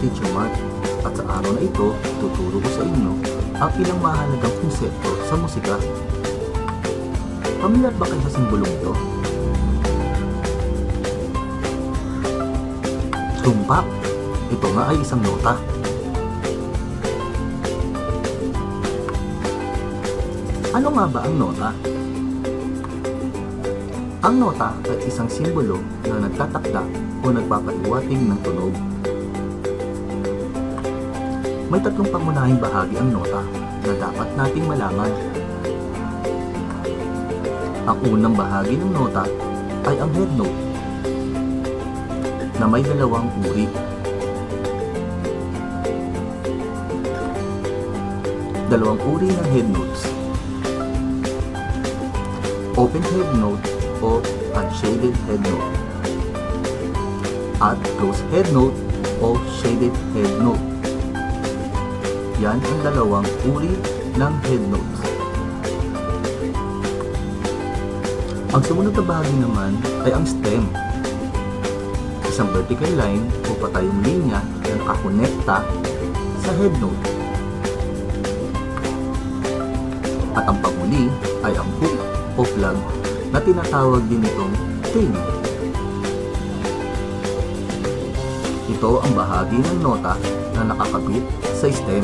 Teacher Mark at sa araw na ito, tuturo ko sa inyo ang ilang mahalagang konsepto sa musika. Pamilyar ba kayo sa simbolong ito? Tumpak. Ito nga ay isang nota. Ano nga ba ang nota? Ang nota ay isang simbolo na nagtatakda o nagpapaliwating ng tunog. May tatlong pangunahing bahagi ang nota na dapat nating malaman. Ang unang bahagi ng nota ay ang head note na may dalawang uri. Dalawang uri ng head notes. Open head note o unshaded head note. At closed head note o shaded head note. Yan ang dalawang uri ng head notes. Ang sumunod na bahagi naman ay ang stem. Isang vertical line o patayong linya na nakakonekta sa head note. At ang panghuli ay ang hook o plug na tinatawag din itong tail. Ito ang bahagi ng nota na nakakabit sa stem.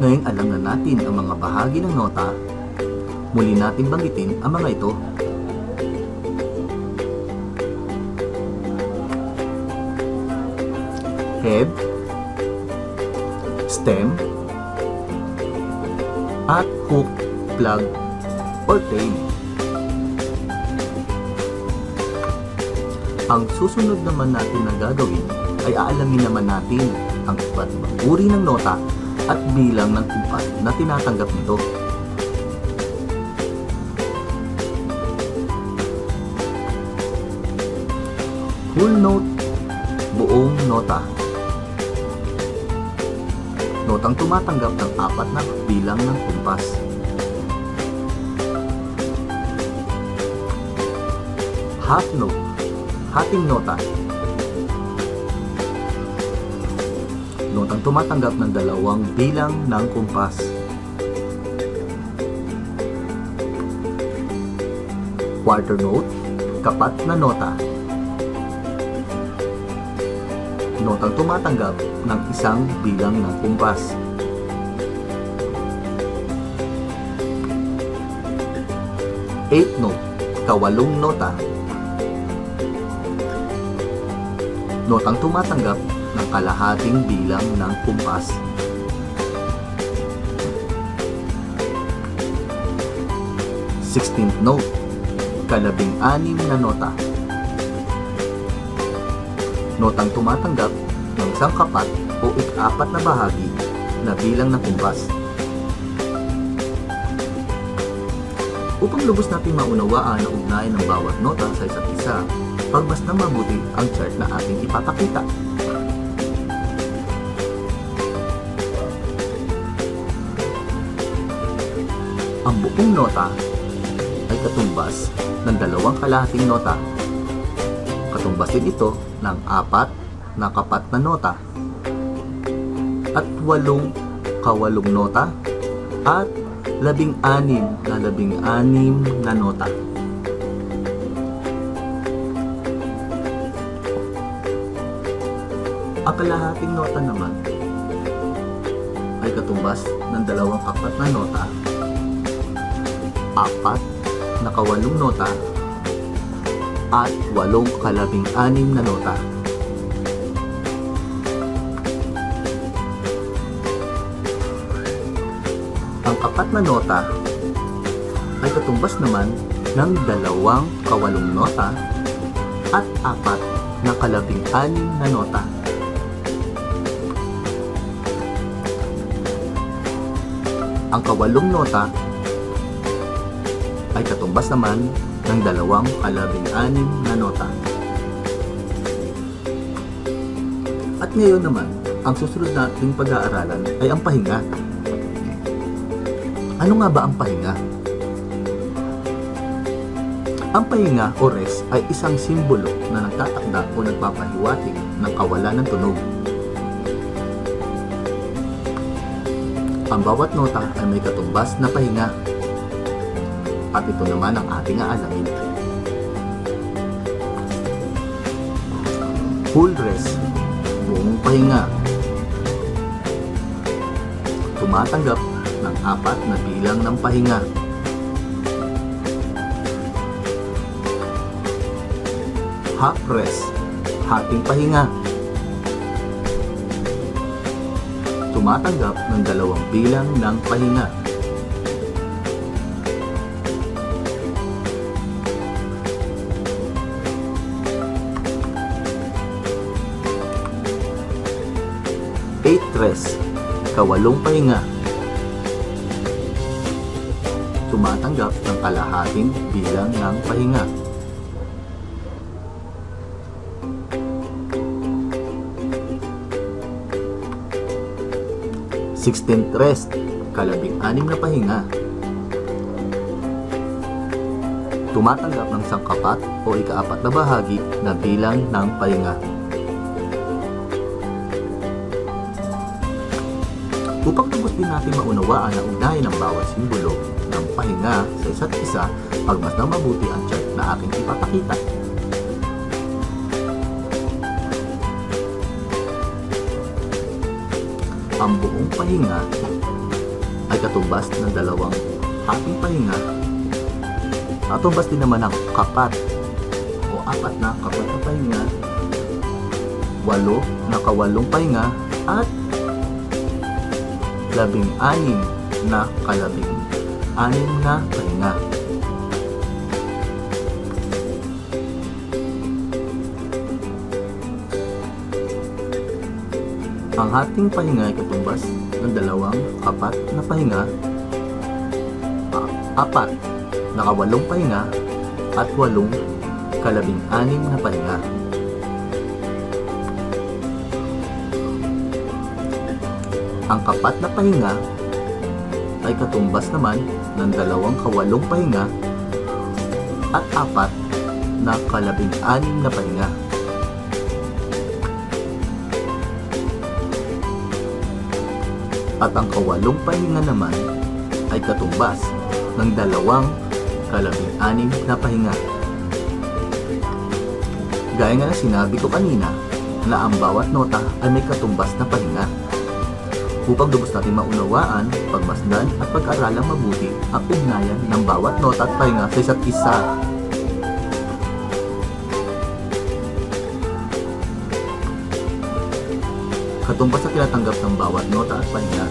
Ngayon alam na natin ang mga bahagi ng nota, muli natin banggitin ang mga ito. Head, stem, at hook, plug, or tail. Ang susunod naman natin na gagawin ay aalamin naman natin ang iba't ibang uri ng nota at bilang ng kumpas na tinatanggap nito. Full note, buong nota. Notang tumatanggap ng apat na bilang ng kumpas. Half note, hating nota. Notang tumatanggap ng dalawang bilang ng kumpas. Quarter note, kapat na nota. Notang tumatanggap ng isang bilang ng kumpas. Eighth note, kawalong nota. Notang tumatanggap ng kalahating bilang ng kumpas. Sixteenth note, kalabing anim na nota. Notang tumatanggap ng isang kapat o ikapat na bahagi na bilang ng kumpas. Upang lubos natin maunawaan ang ugnayan ng bawat nota sa isa't isa, pagbas na mabuti ang chart na ating ipapakita. Ang buong nota ay katumbas ng dalawang kalahating nota. Katumbas din ito ng apat na kapat na nota at walong kawalong nota at labing anim na labing anim na nota. Ang kalahating nota naman ay katumbas ng dalawang kapat na nota, apat na kawalong nota, at walong kalabing anim na nota. Ang kapat na nota ay katumbas naman ng dalawang kawalong nota at apat na kalabing anim na nota. Ang kawalong nota ay katumbas naman ng dalawang kalabing anim na nota. At ngayon naman, ang susunod nating pag-aaralan ay ang pahinga. Ano nga ba ang pahinga? Ang pahinga o rest ay isang simbolo na nagtatakda o nagpapahiwatig ng kawalan ng tunog. Ang bawat nota ay may katumbas na pahinga at ito naman ang ating aalamin. Full rest, buong pahinga. Tumatanggap ng apat na bilang ng pahinga. Half rest, hating pahinga. Tumatanggap ng dalawang bilang ng pahinga. Eight rest, kawalong pahinga. Tumatanggap ng kalahating bilang ng pahinga. 16th rest, kalabing anim na pahinga. Tumatanggap ng sangkapat o ikaapat na bahagi na bilang ng pahinga. Upang lubos din natin maunawaan ang ugnayan ng bawat simbolo ng pahinga sa isa't isa, pagmasdang mabuti ang chart na aking ipapakita. ang buong pahinga ay katumbas ng dalawang hating pahinga at tumbas din naman ng kapat o apat na kapat na pahinga walo na kawalong pahinga at labing anim na kalabing anim na pahinga Ang hating pahinga ay katumbas ng dalawang apat na pahinga, apat na kawalong pahinga, at walong kalabing anim na pahinga. Ang kapat na pahinga ay katumbas naman ng dalawang kawalong pahinga at apat na kalabing anim na pahinga. at ang kawalong pahinga naman ay katumbas ng dalawang kalabing anim na pahinga. Gaya nga na sinabi ko kanina na ang bawat nota ay may katumbas na pahinga. Upang lubos natin maunawaan, pagmasdan at pag-aralang mabuti ang ugnayan ng bawat nota at pahinga sa isa't isa. Katumbas sa tinatanggap ng bawat nota at pahinga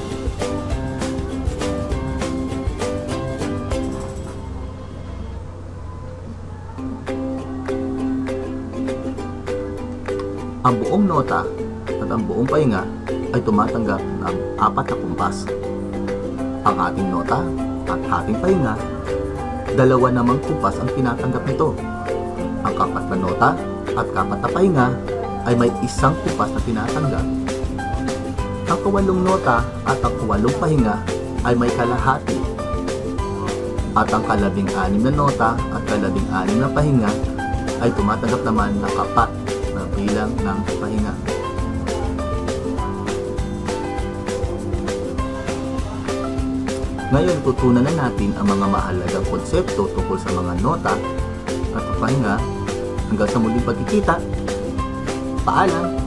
Ang buong nota at ang buong pahinga ay tumatanggap ng apat na kumpas. Ang ating nota at ating pahinga, dalawa namang kumpas ang tinatanggap nito. Ang kapat na nota at kapat na pahinga ay may isang kumpas na tinatanggap. Ang kawalong nota at ang kawalong pahinga ay may kalahati. At ang kalabing anim na nota at kalabing anim na pahinga ay tumatanggap naman ng kapat na bilang ng pahinga. Ngayon, tutunan na natin ang mga mahalagang konsepto tungkol sa mga nota at pahinga. Hanggang sa muling pagkikita, paalam!